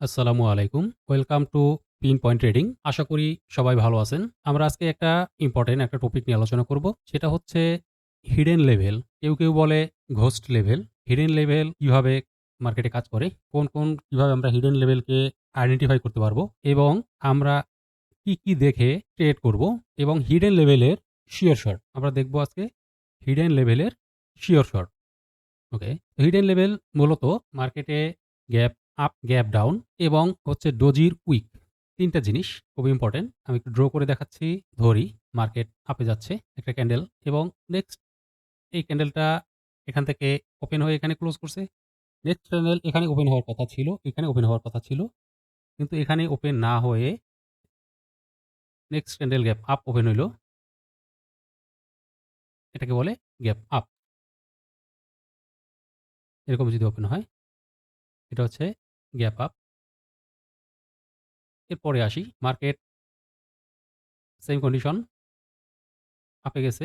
আসসালামু আলাইকুম। Welcome to pin point trading. আশা করি সবাই ভালো আছেন। আমরা আজকে একটা ইম্পর্টেন্ট একটা টপিক নিয়ে আলোচনা করব। সেটা হচ্ছে হিডেন লেভেল। কেউ, কেউ বলে ঘোস্ট লেভেল। হিডেন লেভেল কীভাবে মার্কেটে কাজ করে? কোন, কোন কীভাবে আমরা হিডেন লেভেলকে আইডেন্টিফাই করতে পারব? এবং আমরা কি, কি দেখে ট্রেড করব? এবং হিডেন লেভেলের শিওর শট আমরা দেখব আজকে হিডেন লেভেলের sure shot. Okay. Hidden level মূলত মার্কেটে গ্যাপ আপ, গ্যাপ ডাউন এবং হচ্ছে ডোজির উইক ৩ টা জিনিস খুব ইম্পোর্টেন্ট। আমি একটু ড্র করে দেখাচ্ছি। ধরি মার্কেট আপে যাচ্ছে একটা ক্যান্ডেল এবং নেক্সট এই ক্যান্ডেলটা এখান থেকে ওপেন হয়ে এখানে ক্লোজ করছে। নেক্সট ক্যান্ডেল এখানে ওপেন হওয়ার কথা ছিল, এখানে ওপেন হওয়ার কথা ছিল। কিন্তু এখানে ওপেন না হয়ে next candle gap up open হইল। এটাকে বলে গ্যাপ আপ। এরকম যদি ওপেন হয়, এটা হচ্ছে গ্যাপ আপ। এরপরে আসি মার্কেট সেম কন্ডিশন আপে গেছে।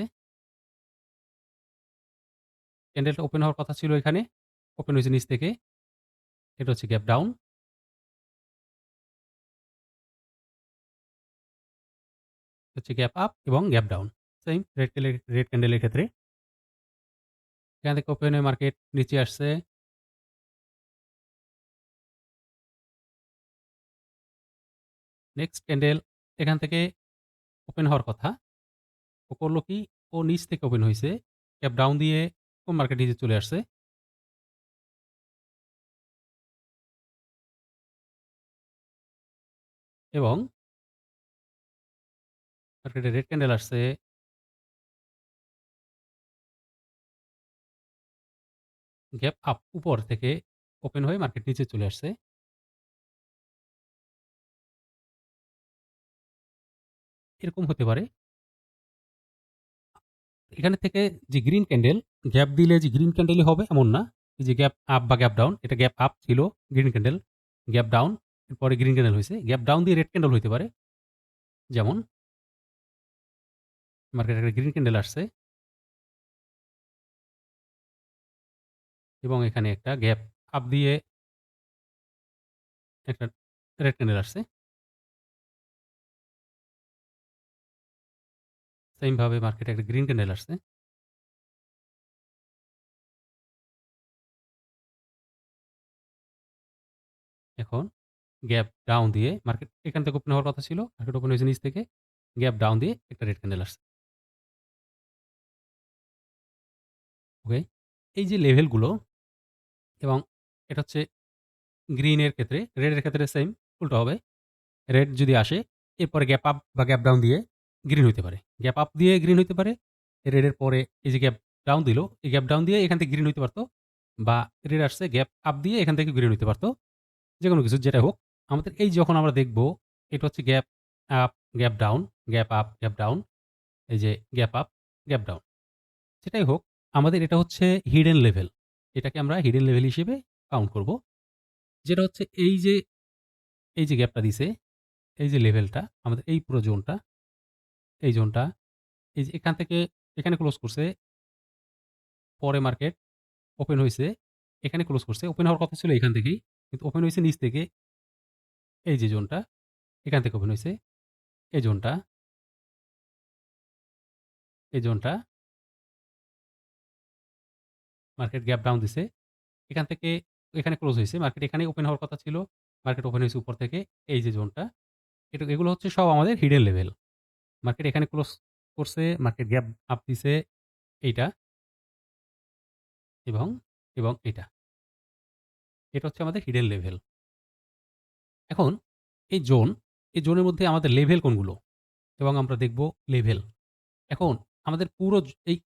ক্যান্ডেলটা ওপেন হওয়ার কথা ছিল এখানে। ওপেন হয়েছে নিচ থেকে। এটা হচ্ছে গ্যাপ ডাউন। হচ্ছে গ্যাপ আপ এবং gap down. Same red candle red ক্যান্ডেলের ক্ষেত্রে। এখান থেকে ওপেন হয়ে মার্কেট নিচে আসছে। নেক্সট ক্যান্ডেল এখান থেকে ওপেন হওয়ার কথা। ও করল কি? ও নিচ থেকে ওপেন হয়েছে গ্যাপ ডাউন দিয়ে ও মার্কেট নিচে চলে আসছে। এবং মার্কেটে রেড ক্যান্ডেল আসছে। গ্যাপ আপ উপর থেকে ওপেন হয়ে মার্কেট নিচে চলে আসছে। এরকম হতে পারে। এখানে থেকে যে গ্রিন ক্যান্ডেল গ্যাপ দিলে যে গ্রিন ক্যান্ডেলই হবে এমন না। যে গ্যাপ আপ বা গ্যাপ ডাউন এটা গ্যাপ আপ ছিল গ্রিন ক্যান্ডেল। গ্যাপ ডাউন এরপরে গ্রিন ক্যান্ডেল হয়েছে গ্যাপ ডাউন দিয়ে রেড ক্যান্ডেল হইতে পারে। যেমন মার্কেটে একটা গ্রিন ক্যান্ডেল আসছে। এবং এখানে একটা গ্যাপ আপ দিয়ে একটা রেড ক্যান্ডেল আসছে। সেম ভাবে মার্কেটে একটা গ্রিন ক্যান্ডেল আসছে। এখন গ্যাপ ডাউন দিয়ে মার্কেট এখান থেকে ওপেন হওয়ার কথা ছিল। মার্কেট ওপেন হয়েছে নিচ থেকে। গ্যাপ ডাউন দিয়ে একটা রেড ক্যান্ডেল আসছে। ওকে। এই যে লেভেলগুলো এবং এটা হচ্ছে গ্রিনের ক্ষেত্রে, রেডের ক্ষেত্রে সেম উল্টো হবে। রেড যদি আসে এরপরে গ্যাপ আপ বা গ্যাপ ডাউন দিয়ে গ্রিন হইতে পারে। গ্যাপ আপ দিয়ে গ্রিন হইতে পারে। রেডের পরে এই যে গ্যাপ ডাউন দিল, এই গ্যাপ ডাউন দিয়ে এখান থেকে গ্রিন হইতে পারতো বা রেড আসছে গ্যাপ আপ দিয়ে এখান থেকে গ্রিন হইতে যে কোনো কিছু যেটাই হোক। আমাদের এই যখন আমরা দেখব এটা হচ্ছে gap up, gap down, gap up, gap down. এই যে গ্যাপ আপ, গ্যাপ ডাউন। সেটাই হোক আমাদের এটা হচ্ছে হিডেন লেভেল। এটাকে আমরা হিডেন লেভেল হিসেবে কাউন্ট করব। যেটা হচ্ছে এই যে, এই যে গ্যাপটা দিছে, এই যে লেভেলটা আমাদের এই পুরো জোনটা, এই জোনটা, এই যে এখান থেকে এখানে ক্লোজ করছে। পরে মার্কেট ওপেন হইছে। এখানে ক্লোজ করছে। ওপেন হওয়ার কথা ছিল এখান থেকেই। কিন্তু ওপেন হইছে নিচ থেকে। এই যে জোনটা, এখান থেকে ওপেন হইছে। এই জোনটা। এই জোনটা। মার্কেট গ্যাপ ডাউন দিছে। এখান থেকে এখানে ক্লোজ হইছে। মার্কেট এখানেই ওপেন হওয়ার কথা ছিল। মার্কেট ওপেন হইছে উপর থেকে। এই যে জোনটা। এটা এগুলো হচ্ছে সব আমাদের হিডেন লেভেল। মার্কেট এখানে ক্লোজ করছে, মার্কেট গ্যাপ আপ দিছে এইটা। এবং, এবং এটা। এটা হচ্ছে আমাদের হিডেন লেভেল। এখন এই জোন, এই জোনের মধ্যে আমাদের লেভেল কোনগুলো? এবং আমরা দেখব লেভেল। এখন আমাদের পুরো এই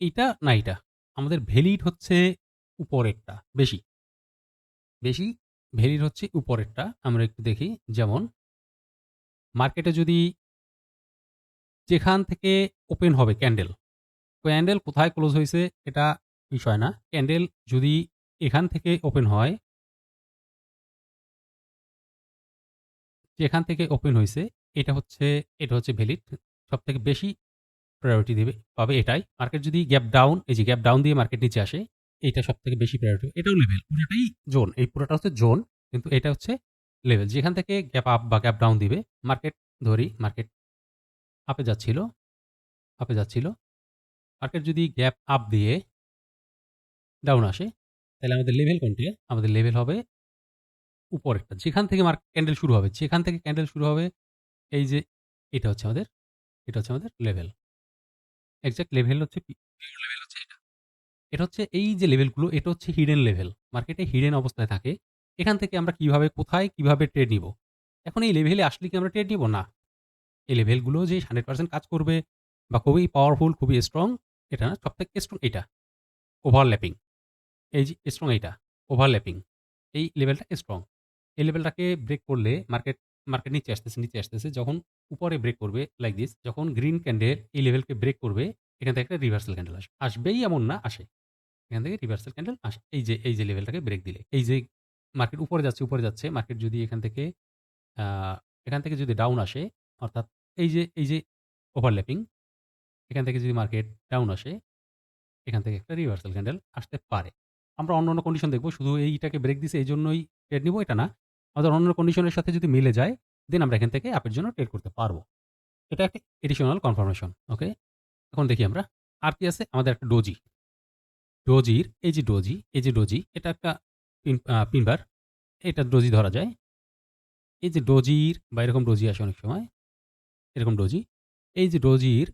এইটা না এইটা। আমাদের ভ্যালিড হচ্ছে উপরেরটা বেশি। বেশি ভ্যালিড হচ্ছে উপরেরটা। আমরা একটু দেখি। যেমন মার্কেটে যদি যেখান থেকে ওপেন হবে ক্যান্ডেল, ক্যান্ডেল কোথায় ক্লোজ হয়েছে এটা বিষয় না। ক্যান্ডেল যদি এখান থেকে ওপেন হয় যেখান থেকে ওপেন হয়েছে এটা হচ্ছে এটা হচ্ছে ভ্যালিড। সব থেকে বেশি প্রায়োরিটি দেবে পাবে এটাই। মার্কেট যদি গ্যাপ ডাউন, এই যে গ্যাপ ডাউন দিয়ে মার্কেট নিচে আসে, এইটা সবথেকে বেশি প্রায়োরিটি। এটাও লেভেল। পুরোটাই জোন। এই পুরোটা হচ্ছে জোন। কিন্তু এটা হচ্ছে লেভেল। যেখান থেকে গ্যাপ আপ বা গ্যাপ ডাউন দিবে, মার্কেট ধরি মার্কেট আপে যাচ্ছিল, আপে যাচ্ছিল। মার্কেট যদি গ্যাপ আপ দিয়ে ডাউন আসে, তাহলে আমাদের লেভেল কোনটা? আমাদের লেভেল হবে উপরেরটা। যেখান থেকে মার্ক ক্যান্ডেল শুরু হবে, যেখান থেকে ক্যান্ডেল শুরু হবে, এই যে এটা হচ্ছে আমাদের এটা হচ্ছে আমাদের লেভেল। এক্সাক্ট লেভেল হচ্ছে লেভেল হচ্ছে এটা। এটা হচ্ছে এই যে লেভেলগুলো, এটা হচ্ছে হিডেন লেভেল। মার্কেটে হিডেন অবস্থায় থাকে। এখান থেকে আমরা কীভাবে, কোথায়, কীভাবে ট্রেড নিব? এখন এই লেভেলে আসলে কি আমরা ট্রেড নিব? না। এই লেভেলগুলো যে 100% কাজ করবে বা খুবই পাওয়ারফুল, খুবই স্ট্রং, এটা না। সবথেকে স্ট্রং এইটা। ওভারল্যাপিং। এই যে স্ট্রং এইটা, ওভারল্যাপিং। এই লেভেলটা স্ট্রং। এই লেভেলটাকে ব্রেক করলে মার্কেট, মার্কেট নিচে আসতেছে, নিচে আসতেছে। যখন উপরে ব্রেক করবে লাইক দিস, যখন গ্রিন ক্যান্ডেল এই লেভেলকে ব্রেক করবে, এখান থেকে একটা রিভার্সাল ক্যান্ডেল আসবে। আসবেই এমন না, আসে। এখান থেকে রিভার্সাল ক্যান্ডেল আসে। এই যে, এই যে লেভেলটাকে ব্রেক দিলে। এই যে মার্কেট উপরে যাচ্ছে, উপরে যাচ্ছে। মার্কেট যদি এখান থেকে এখান থেকে যদি ডাউন আসে, অর্থাৎ এই যে, এই যে ওভারল্যাপিং, এখান থেকে যদি মার্কেট ডাউন আসে, এখান থেকে একটা রিভার্সাল ক্যান্ডেল আসতে পারে। আমরা অন্য অন্য কন্ডিশন দেখব শুধু এইটাকে ব্রেক দিছে এই জন্যই ট্রেড নিব এটা না। আমাদের অন্য কন্ডিশনের সাথে যদি মিলে যায়, দেন আমরা এখান থেকে আপের জন্য ট্রেড করতে পারব এটা একটা এডিশনাল কনফার্মেশন। ওকে? এখন দেখি আমরা আর কি আছে? আমাদের একটা ডোজি। ডোজির এই যে ডোজি, এই যে ডোজি, এটা একটা পিন আ পিন বার। এটা ডোজি ধরা যায়। এই যে ডোজির বা এরকম ডোজি আসে অনেক সময়। এরকম ডোজি। এই যে ডোজির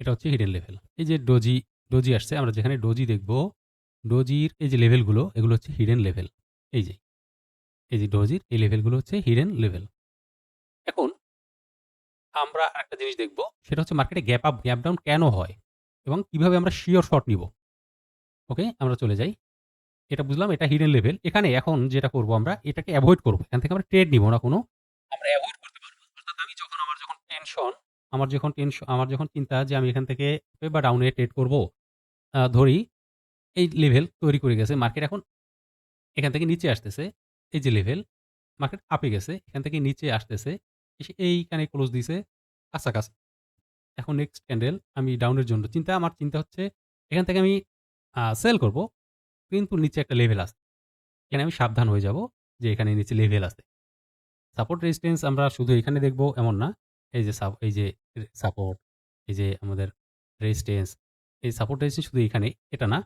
এটা হচ্ছে হিডেন লেভেল। এই যে ডোজি, ডোজি আসছে। আমরা যেখানে ডোজি দেখব, ডোজির এই যে লেভেলগুলো, এগুলো হচ্ছে হিডেন লেভেল। এই যে, এই যে ডোজির এই লেভেলগুলো হচ্ছে হিডেন লেভেল। এখন আমরা একটা জিনিস দেখব। সেটা হচ্ছে মার্কেটে গ্যাপ আপ, গ্যাপ ডাউন কেন হয়? এবং কীভাবে আমরা শিওর শট নিব? ওকে? আমরা চলে যাই। এটা বুঝলাম এটা হিডেন লেভেল। এখানে এখন যেটা করব আমরা এটাকে অ্যাভয়েড করব। এখান থেকে আমরা ট্রেড নিব না কোনো। টেনশন, আমার যখন টেনশ আমার যখন চিন্তা যে আমি এখান থেকে বা ডাউনে ট্রেড করব। ধরি এই লেভেল তৈরি করে গেছে। মার্কেট এখন এখান থেকে নিচে আসতেছে। এই যে লেভেল, মার্কেট আপে গেছে। এখান থেকে নিচে আসতেছে। এসে এইখানে ক্লোজ দিছে কাছাকাছি। এখন নেক্সট ক্যান্ডেল আমি ডাউনের জন্য চিন্তা আমার চিন্তা হচ্ছে এখান থেকে আমি সেল করব। কিন্তু নিচে একটা লেভেল আছে। এখানে আমি সাবধান হয়ে যাব যে এখানে নিচে লেভেল আছে। সাপোর্ট রেজিস্ট্যান্স আমরা শুধু এখানে দেখব এমন না। এই যে সাপ এই যে সাপোর্ট, এই যে আমাদের রেজিস্ট্যান্স, এই সাপোর্ট রেজিস্ট্যান্স শুধু এখানে, এটা না।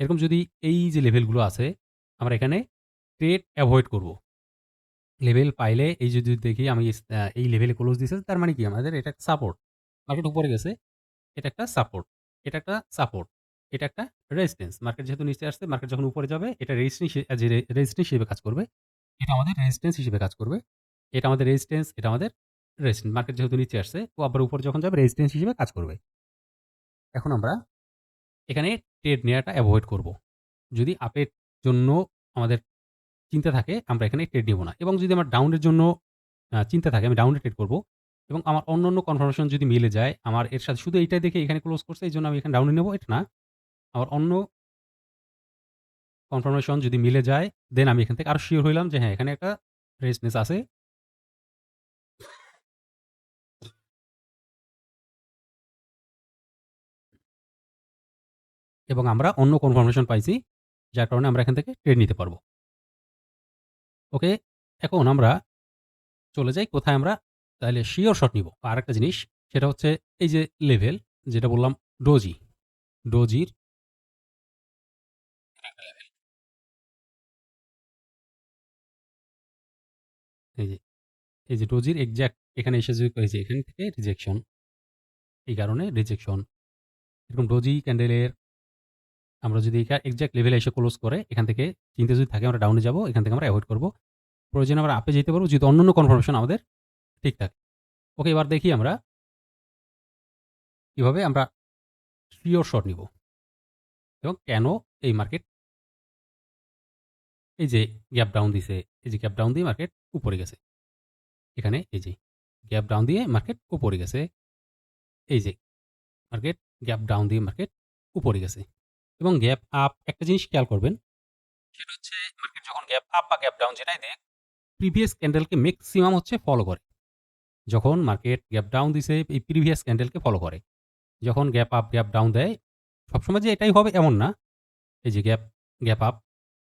এরকম যদি এই যে লেভেলগুলো আছে, আমরা এখানে ট্রেড অ্যাভয়েড করব। লেভেল পাইলে এই যদি দেখি আমি এই লেভেলে ক্লোজ দিয়েছে তার মানে কি আমাদের এটা একটা সাপোর্ট। মার্কেট উপরে গেছে। এটা একটা সাপোর্ট। এটা একটা সাপোর্ট। এটা একটা রেজিস্ট্যান্স। মার্কেট যেহেতু নিচে আসছে, মার্কেট যখন উপরে যাবে এটা রেজিস্ট্যান্স রেজিস্ট্যান্স হিসেবে কাজ করবে। এটা আমাদের রেজিস্ট্যান্স হিসেবে কাজ করবে। এটা আমাদের রেজিস্ট্যান্স, এটা আমাদের রেজিস্ট্যান্স। মার্কেট যেহেতু নিচে আসছে, ও আবার উপরে যখন যাবে রেজিস্ট্যান্স হিসেবে কাজ করবে। এখন আমরা এখানে ট্রেড নেওয়াটা অ্যাভয়েড করব। যদি আপের জন্য আমাদের চিন্তা থাকে, আমরা এখানে ট্রেড নেব না। এবং যদি আমার ডাউনের জন্য চিন্তা থাকে, আমি ডাউনে ট্রেড করব। এবং আমার অন্য অন্য কনফার্মেশন যদি মিলে যায়, আমার এর সাথে শুধু এইটাই দেখে এখানে ক্লোজ করছে, এই জন্য আমি এখানে ডাউনে নেব, এটা না। আমার অন্য কনফার্মেশন যদি মিলে যায়, দেন আমি এখান থেকে আরও শিওর হইলাম যে হ্যাঁ, এখানে একটা রেজিস্ট্যান্স আছে। এবং আমরা অন্য কনফার্মেশন পাইছি, যার কারণে আমরা এখান থেকে ট্রেড নিতে পারব ওকে? এখন আমরা চলে যাই কোথায় আমরা তাহলে শিওর শট নিব। আর একটা জিনিস সেটা হচ্ছে এই যে লেভেল যেটা বললাম ডোজি। ডোজির। এই যে, এই যে ডোজির এক্সাক্ট এখানে এসে এই এখান থেকে রিজেকশন। এই কারণে রিজেকশন। এরকম ডোজি ক্যান্ডেলের আমরা যদি একা এক্সাক্ট লেভেলে এসে ক্লোজ করে এখান থেকে চিন্তা যদি থাকে আমরা ডাউনে যাব, এখান থেকে আমরা অ্যাভয়েড করব প্রয়োজনে আমরা আপে যেতে পারব যদি অন্যান্য কনফার্মেশন আমাদের ঠিক থাকে। ওকে এবার দেখি আমরা কীভাবে আমরা শিওর শট নিব। এবং কেন এই মার্কেট এই যে গ্যাপ ডাউন দিছে, এই যে গ্যাপ ডাউন দিয়ে মার্কেট উপরে গেছে। এখানে এই যে গ্যাপ ডাউন দিয়ে মার্কেট উপরে গেছে। এই যে মার্কেট গ্যাপ ডাউন দিয়ে মার্কেট উপরে গেছে। এবং গ্যাপ আপ একটা জিনিস খেয়াল করবেন। সেটা হচ্ছে মার্কেট যখন গ্যাপ আপ বা গ্যাপ ডাউন যেটাই দেখ প্রিভিয়াস ক্যান্ডেলকে ম্যাক্সিমাম হচ্ছে ফলো করে। যখন মার্কেট গ্যাপ ডাউন দিছে এই প্রিভিয়াস ক্যান্ডেলকে ফলো করে। যখন গ্যাপ আপ, গ্যাপ ডাউন দেয়, সবসময় যে এটাই হবে এমন না। এই যে gap, gap up,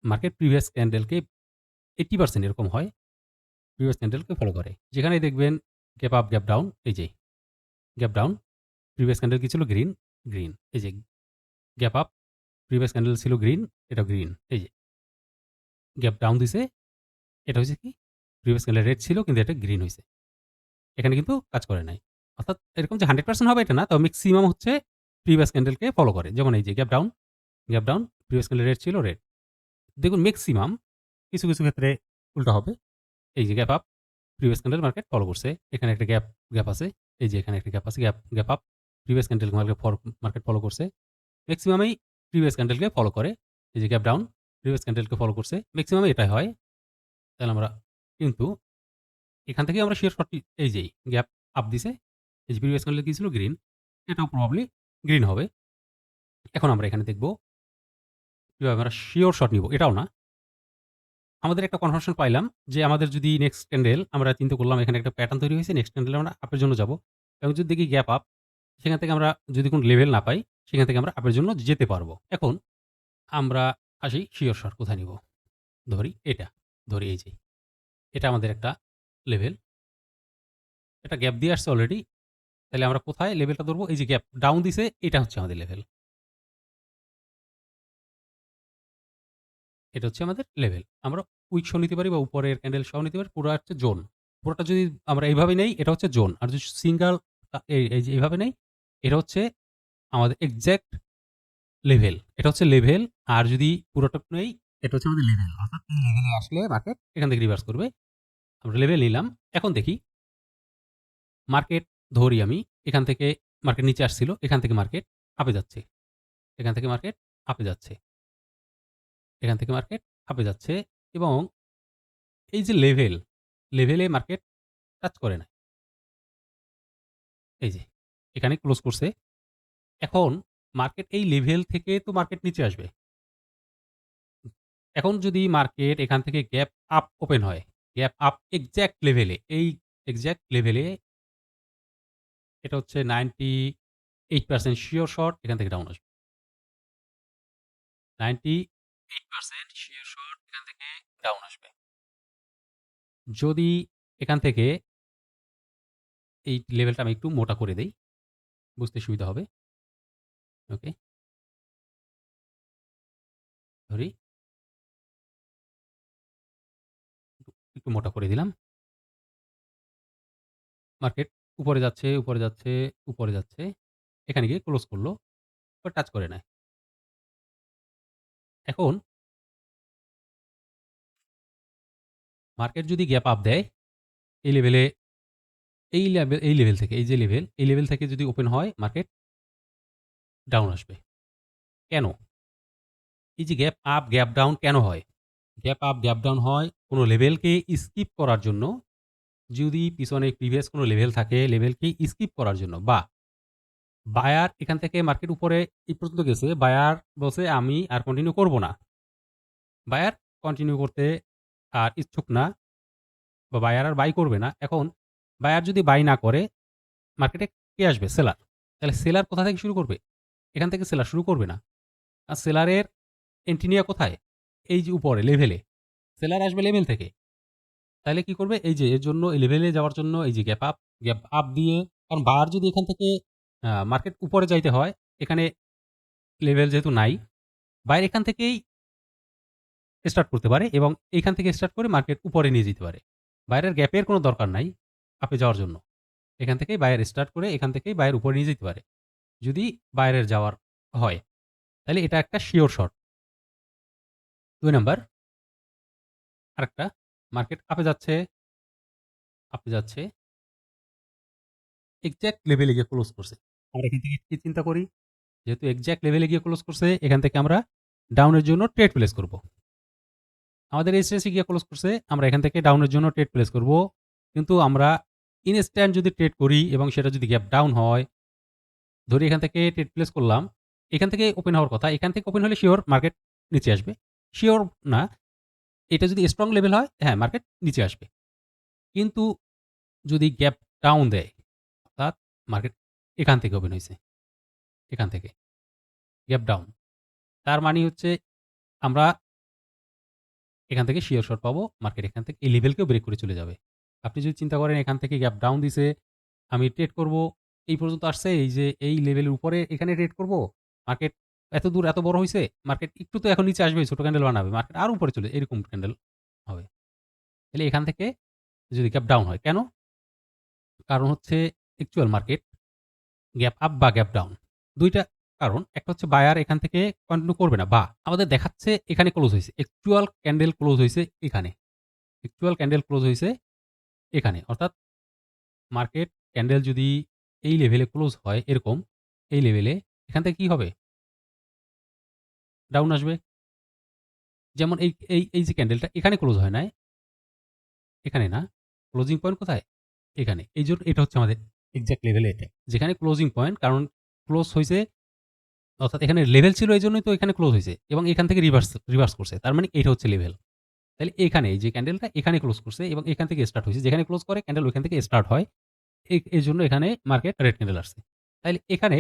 market previous ক্যান্ডেলকে 80% এরকম হয়। প্রিভিয়াস ক্যান্ডেলকে ফলো করে। যেখানেই দেখবেন গ্যাপ আপ, গ্যাপ ডাউন এই যে গ্যাপ ডাউন, প্রিভিয়াস ক্যান্ডেল কি ছিল? Green, green. এই যে গ্যাপ আপ, প্রিভিয়াস ক্যান্ডেল ছিল গ্রিন, এটা গ্রিন। এই যে গ্যাপ ডাউন দিছে, এটা হইছে কি? প্রিভিয়াস ক্যান্ডেল রেড ছিল কিন্তু এটা গ্রিন হয়েছে এখানে কিন্তু কাজ করে নাই। অর্থাৎ এরকম যে 100% হবে এটা না। তবে ম্যাক্সিমাম হচ্ছে প্রিভিয়াস ক্যান্ডেলকে ফলো করে। যেমন এই যে gap down, gap down, previous candle red ছিল, রেড। দেখুন ম্যাক্সিমাম কিছু, কিছু ক্ষেত্রে উল্টা হবে। এই যে gap up, previous candle market follow করছে। এখানে একটা গ্যাপ, গ্যাপ আছে। এই যে এখানে একটা গ্যাপ আছে, gap, gap up. Previous candle market market follow করছে। মেক্সিমামই প্রিভিয়াস ক্যান্ডেলকে ফলো করে। এই যে গ্যাপ ডাউন, প্রিভিয়াস ক্যান্ডেলকে ফলো করছে। ম্যাক্সিমাম এটাই হয়। তাহলে আমরা কিন্তু এখান থেকে আমরা শিওর শর্ট এই যেই গ্যাপ আপ দিছে। এই যে প্রিভিয়াস ক্যান্ডেল কি ছিল? গ্রিন। এটাও প্রবাবলি গ্রিন হবে। এখন আমরা এখানে দেখব কীভাবে আমরা শিওর শট নিব। এটাও না। আমাদের একটা কনফার্মেশন পাইলাম যে আমাদের যদি নেক্সট ক্যান্ডেল আমরা চিন্তা করলাম এখানে একটা প্যাটার্ন তৈরি হয়েছে। নেক্সট ক্যান্ডেলে আমরা আপের জন্য যাব। এবং যদি দেখি গ্যাপ আপ, সেখান থেকে আমরা যদি কোনো লেভেল না পাই, সেখান থেকে আমরা আপের জন্য যেতে পারব। এখন আমরা আসি শিওর শট কোথায় নিব? ধরি এটা। ধরি এই যে। এটা আমাদের একটা লেভেল। এটা গ্যাপ দিয়ে আসছে অলরেডি। তাহলে আমরা কোথায় লেভেলটা ধরবো? এই যে গ্যাপ ডাউন দিছে, এটা হচ্ছে আমাদের লেভেল। এটা হচ্ছে আমাদের লেভেল। আমরা উইক সহ নিতে পারি বা উপরের ক্যান্ডেল সহ নিতে পারি। পুরো হচ্ছে জোন। পুরোটা যদি আমরা এইভাবে নেই, এটা হচ্ছে জোন। আর যদি সিঙ্গেল এইভাবে নেই, এটা হচ্ছে আমাদের এক্সাক্ট লেভেল। এটা হচ্ছে লেভেল। আর যদি পুরোটা নেই, এটা হচ্ছে আমাদের লেভেল। অর্থাৎ এই লেভেলে আসলে মার্কেট এখান থেকে রিভার্স করবে। আমরা লেভেল নিলাম। এখন দেখি মার্কেট ধরি আমি। এখান থেকে মার্কেট নিচে আসছিল। এখান থেকে মার্কেট আপে যাচ্ছে। এখান থেকে মার্কেট আপে যাচ্ছে। এখান থেকে মার্কেট আপে যাচ্ছে এবং এই যে লেভেল, লেভেলে মার্কেট টাচ করে না এই যে এখানে ক্লোজ করছে। এখন মার্কেট এই লেভেল থেকে তো মার্কেট নিচে আসবে। এখন যদি মার্কেট এখান থেকে গ্যাপ আপ ওপেন হয়, গ্যাপ আপ এক্স্যাক্ট লেভেলে, এই এক্স্যাক্ট লেভেলে এটা হচ্ছে 98% শিওর শট এখান থেকে ডাউন আসবে। 98% শিওর শট এখান থেকে ডাউন আসবে। যদি এখান থেকে এই লেভেলটা আমি একটু মোটা করে দেই। বুঝতে সুবিধা হবে। ওকে। ধরি। একটু, মোটা করে দিলাম। মার্কেট উপরে যাচ্ছে, উপরে যাচ্ছে, উপরে যাচ্ছে। এখানে গিয়ে ক্লোজ করল। টাচ করে নাই। এখন মার্কেট যদি গ্যাপ আপ দেয়, এই লেভেলে এই লেভেল এই লেভেল থেকে, এই যে লেভেল, এই লেভেল থেকে যদি ওপেন হয় মার্কেট ডাউন আসবে। কেন? এই যে গ্যাপ আপ, গ্যাপ ডাউন কেন হয়? গ্যাপ আপ, গ্যাপ ডাউন হয় কোনো লেভেলকে স্কিপ করার জন্য। যদি পিছনে প্রিভিয়াস কোনো লেভেল থাকে, লেভেলকে স্কিপ করার জন্য বা বায়ার এখান থেকে মার্কেট উপরে এই পর্যন্ত গেছে। বায়ার বলছে আমি আর কন্টিনিউ করব না। বায়ার কন্টিনিউ করতে আর ইচ্ছুক না বা বায়ার আর বাই করবে না। এখন বায়ার যদি বাই না করে, মার্কেটে কে আসবে? সেলার। তাহলে সেলার কোথা থেকে শুরু করবে? এখান থেকে সেলার শুরু করবে না। আর সেলারের এন্ট্রি নেয়া কোথায়? এই যে উপরে লেভেলে। সেলার আসবে লেভেল থেকে। তাহলে কি করবে? এই যে এর জন্য এই লেভেলে যাওয়ার জন্য এই যে গ্যাপ আপ, গ্যাপ আপ দিয়ে কারণ বার যদি এখান থেকে মার্কেট উপরে যাইতে হয়, এখানে লেভেল যেহেতু নাই, বায়ার এখান থেকেই স্টার্ট করতে পারে এবং এখান থেকে স্টার্ট করে মার্কেট উপরে নিয়ে যেতে পারে। বাইরের গ্যাপের কোনো দরকার নাই আপে যাওয়ার জন্য। এখান থেকেই বায়ার স্টার্ট করে এখান থেকেই বায়ার উপরে নিয়ে যেতে পারে। যদি বায়ারের যাওয়ার হয়। তাহলে এটা একটা শিওর শট। ২ নাম্বার আরেকটা মার্কেট আপে যাচ্ছে। আপে যাচ্ছে। এক্সাক্ট লেভেলে গিয়ে ক্লোজ করছে। আমরা এখান থেকে কি চিন্তা করি? যেহেতু এক্সাক্ট লেভেলে গিয়ে ক্লোজ করছে, এখান থেকে আমরা ডাউনের জন্য ট্রেড প্লেস করব। আমাদের স্টেজে গিয়ে ক্লোজ করছে, আমরা এখান থেকে ডাউনের জন্য ট্রেড প্লেস করব। কিন্তু আমরা ইনস্ট্যান্ট যদি ট্রেড করি এবং সেটা যদি গ্যাপ ডাউন হয়, ধরি এখান থেকে ট্রেড প্লেস করলাম। এখান থেকে ওপেন হওয়ার কথা। এখান থেকে ওপেন হলে শিওর মার্কেট নিচে আসবে। শিওর না। এটা যদি স্ট্রং লেভেল হয়, হ্যাঁ, মার্কেট নিচে আসবে। কিন্তু যদি গ্যাপ ডাউন দেয়, অর্থাৎ মার্কেট এখান থেকে ওপেন হয়েছে এখান থেকে। Gap down. তার মানে হচ্ছে আমরা এখান থেকে শিওর শট পাবো মার্কেট এখান থেকে এই লেভেলকেও ব্রেক করে চলে যাবে আপনি যদি চিন্তা করেন এখান থেকে গ্যাপ ডাউন দিছে, আমি ট্রেড করব, এই পর্যন্ত আসছে, এই যে এই লেভেলের উপরে এখানে ট্রেড করব মার্কেট এত দূর এত বড় হয়েছে মার্কেট একটু তো এখন নিচে আসবে ছোট ক্যান্ডেল বানাবে মার্কেট আর উপরে চলে, এরকম ক্যান্ডেল হবে। তাহলে এখান থেকে যদি গ্যাপ ডাউন হয়, কেন? কারণ হচ্ছে অ্যাকচুয়াল মার্কেট গ্যাপ আপ বা গ্যাপ ডাউন দুইটা কারণ, একটা হচ্ছে বায়ার এখান থেকে কন্টিনিউ করবে না, বা আমাদের দেখাচ্ছে এখানে ক্লোজ হয়েছে অ্যাকচুয়াল ক্যান্ডেল ক্লোজ হয়েছে এখানে। অ্যাকচুয়াল ক্যান্ডেল ক্লোজ হয়েছে এখানে। অর্থাৎ মার্কেট ক্যান্ডেল যদি এই লেভেলে ক্লোজ হয় এরকম, এই লেভেলে এখান থেকে কি হবে? ডাউন আসবে। যেমন এই এই এই যে ক্যান্ডেলটা এখানে ক্লোজ হয় নাই, এখানে না ক্লোজিং পয়েন্ট কোথায়? এখানে। এই জন্য এটা হচ্ছে আমাদের এক্সাক্ট লেভেলে এটা। যেখানে ক্লোজিং পয়েন্ট কারণ ক্লোজ হয়েছে অর্থাৎ এখানে লেভেল ছিল এই জন্যই তো এখানে ক্লোজ হয়েছে এবং এখান থেকে রিভার্স রিভার্স করছে। তার মানে এটা হচ্ছে লেভেল তাহলে এখানে যে ক্যান্ডেলটা এখানে ক্লোজ করছে এবং এখান থেকে স্টার্ট হয়েছে। যেখানে ক্লোজ করে ক্যান্ডেল ওইখান থেকে স্টার্ট হয়। এই- জন্য এখানে মার্কেট রেড ক্যান্ডেল আসছে। তাহলে এখানে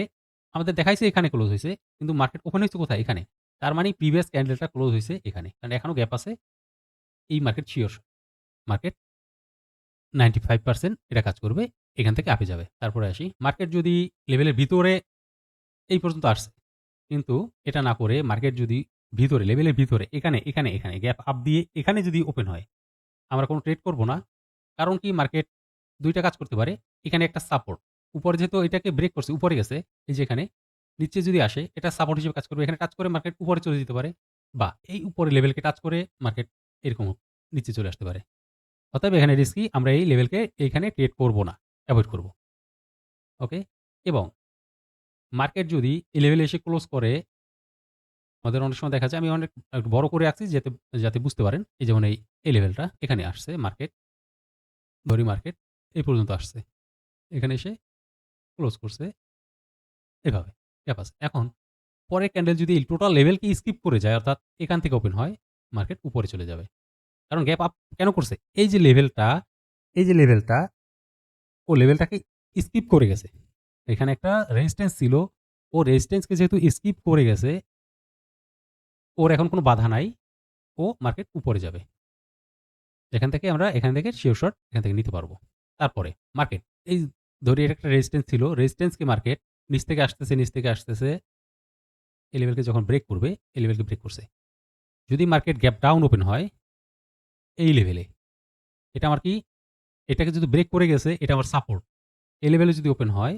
আমাদের দেখাইছে এখানে ক্লোজ হয়েছে, কিন্তু মার্কেট ওখানে হচ্ছে কোথায়? এখানে। তার মানে প্রিভিয়াস ক্যান্ডেলটা ক্লোজ হয়েছে এখানে। কারণ এখনও গ্যাপ আছে। এই market sure market ninety five percent এটা কাজ করবে, এখান থেকে আপে যাবে। তারপরে আসি মার্কেট যদি লেভেলের ভিতরে এই পর্যন্ত আসছে কিন্তু এটা না করে মার্কেট যদি ভিতরে লেভেলের ভিতরে, এখানে এখানে এখানে গ্যাপ আপ দিয়ে এখানে যদি ওপেন হয়, আমরা কোনো ট্রেড করব না। কারণ কি? মার্কেট দুইটা কাজ করতে পারে। এখানে একটা সাপোর্ট উপরে যেহেতু এটাকে ব্রেক করছে, উপরে গেছে, এই যে এখানে, নিচে যদি আসে, এটা সাপোর্ট হিসেবে কাজ করবে। এখানে টাচ করে মার্কেট উপরে চলে যেতে পারে বা এই উপরে লেভেলকে টাচ করে মার্কেট এরকম নিচে চলে আসতে পারে। অতএব এখানে রিস্কি আমরা এই লেভেলকে এইখানে ট্রেড করব না অ্যাভয়েড করব। ওকে এবং মার্কেট যদি এই লেভেলে এসে ক্লোজ করে আমাদের অনেক সময় দেখা যায়, আমি অনেক বড় করে রাখছি যাতে যাতে বুঝতে পারেন, এই যেমন এই এই লেভেলটা এখানে আসছে মার্কেট ধরি মার্কেট এই পর্যন্ত আসছে। এখানে এসে ক্লোজ করছে, এভাবে আছে এখন, পরের ক্যান্ডেল যদি এই টোটাল লেভেলকে স্কিপ করে যায়, অর্থাৎ এখান থেকে ওপেন হয় মার্কেট উপরে চলে যাবে। কারণ গ্যাপ আপ কেন করছে? এই যে লেভেলটা এই যে লেভেলটা ও লেভেলটাকে স্কিপ করে গেছে। এখানে একটা রেজিস্ট্যান্স ছিল, ও রেজিস্ট্যান্সকে যেহেতু স্কিপ করে গেছে ওর এখন কোনো বাধা নাই। ও মার্কেট উপরে যাবে। এখান থেকে আমরা এখান থেকে শিওর শট এখান থেকে নিতে পারব। তারপরে মার্কেট এই ধরি একটা রেজিস্ট্যান্স ছিল। রেজিস্ট্যান্সকে মার্কেট নিচ থেকে আসতেছে, নিচ থেকে আসতেছে। এই লেভেলকে যখন ব্রেক করবে এ লেভেলকে ব্রেক করছে। যদি মার্কেট গ্যাপ ডাউন ওপেন হয়, এই লেভেলে এটা আমার কি? এটাকে যদি ব্রেক করে গেছে, এটা আমার সাপোর্ট এই লেভেলে যদি ওপেন হয়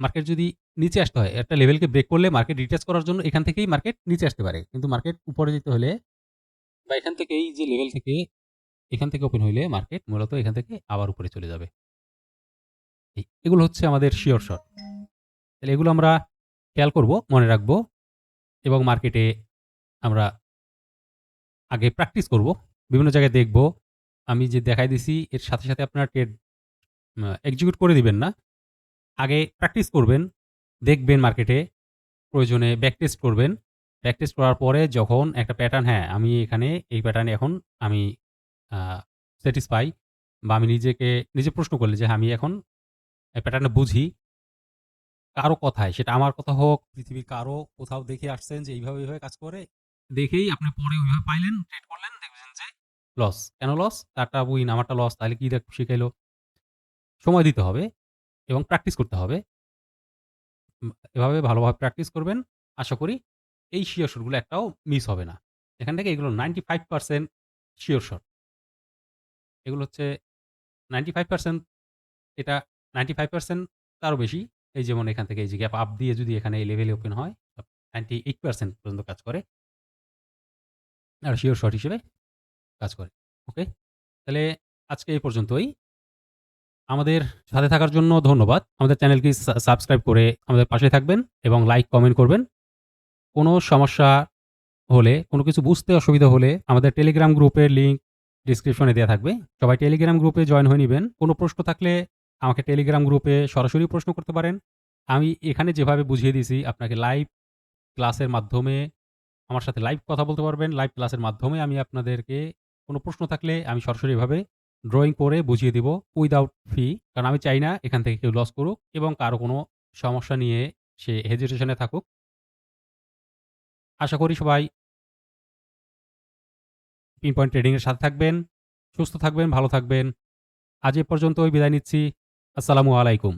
মার্কেট যদি নিচে আসতে হয়। একটা লেভেলকে ব্রেক করলে মার্কেট রিটাচ করার জন্য এখান থেকেই মার্কেট নিচে আসতে পারে। কিন্তু মার্কেট উপরে যেতে হলে বা এখান থেকে এই যে লেভেল থেকে এখান থেকে ওপেন হইলে মার্কেট মূলত এখান থেকে আবার উপরে চলে যাবে। এগুলো হচ্ছে আমাদের শিওর শট তাহলে এগুলো আমরা খেয়াল করব, মনে রাখব এবং মার্কেটে আমরা আগে প্র্যাকটিস করব। বিভিন্ন জায়গায় দেখব। আমি যে দেখাই দিছি, এর সাথে সাথে আপনারা ট্রেড এক্সিকিউট করে দিবেন না। আগে প্র্যাকটিস করবেন। দেখবেন মার্কেটে প্রয়োজনে ব্যাক টেস্ট করবেন। ব্যাক টেস্ট করার পরে যখন একটা প্যাটার্ন হ্যাঁ আমি এখানে এই প্যাটার্নে এখন আমি স্যাটিসফাই বা আমি নিজেকে নিজে প্রশ্ন করলে যে হ্যাঁ, আমি এখন এই প্যাটার্নে বুঝি। কারও কথায় সেটা আমার কথা হোক পৃথিবীর কারও কোথাও দেখে আসছেন যে এইভাবে এইভাবে কাজ করে দেখেই আপনি পরে ওইভাবে পাইলেন ট্রেড করলেন দেখবেন যে লস কেন লস তারটা উইন আমারটা লস তাহলে কি দেখ শিখাইলো। সময় দিতে হবে এবং প্র্যাকটিস করতে হবে। এভাবে ভালোভাবে প্র্যাকটিস করবেন। আশা করি এই শিওর শটগুলো একটাও মিস হবে না। এখান থেকে এগুলো ninety five percent sure shot এগুলো হচ্ছে নাইনটি ফাইভ পার্সেন্ট এটা নাইনটি ফাইভ পার্সেন্ট তারও বেশি। এই যেমন এখান থেকে এই যে গ্যাপ আপ দিয়ে যদি এখানে এই লেভেলে ওপেন হয় নাইনটি এইট পার্সেন্ট পর্যন্ত কাজ করে। আর শিওর শট হিসেবে কাজ করে। ওকে তাহলে আজকে এই পর্যন্তই। আমাদের সাথে থাকার জন্য ধন্যবাদ। আমাদের চ্যানেলকে সাবস্ক্রাইব করে আমাদের পাশে থাকবেন এবং লাইক, কমেন্ট করবেন। কোনো সমস্যা হলে, কোনো কিছু বুঝতে অসুবিধা হলে আমাদের টেলিগ্রাম গ্রুপের লিঙ্ক ডিসক্রিপশনে দেওয়া থাকবে। সবাই টেলিগ্রাম গ্রুপে জয়েন হয়ে নেবেন। কোনো প্রশ্ন থাকলে আমাকে টেলিগ্রাম গ্রুপে সরাসরি প্রশ্ন করতে পারেন। আমি এখানে যেভাবে বুঝিয়ে দিয়েছি, আপনাকে লাইভ ক্লাসের মাধ্যমে আমার সাথে লাইভ কথা বলতে পারবেন। লাইভ ক্লাসের মাধ্যমে আমি আপনাদেরকে কোনো প্রশ্ন থাকলে আমি সরাসরি এভাবে ড্রয়িং করে বুঝিয়ে দিব উইদাউট ফি কারণ আমি চাই না এখান থেকে কেউ লস করুক এবং কারও কোনো সমস্যা নিয়ে সে হেজিটেশনে থাকুক। আশা করি সবাই পিন পয়েন্ট ট্রেডিংয়ের সাথে থাকবেন, সুস্থ থাকবেন, ভালো থাকবেন। আজ এ পর্যন্তই বিদায় নিচ্ছি। আসসালামু আলাইকুম।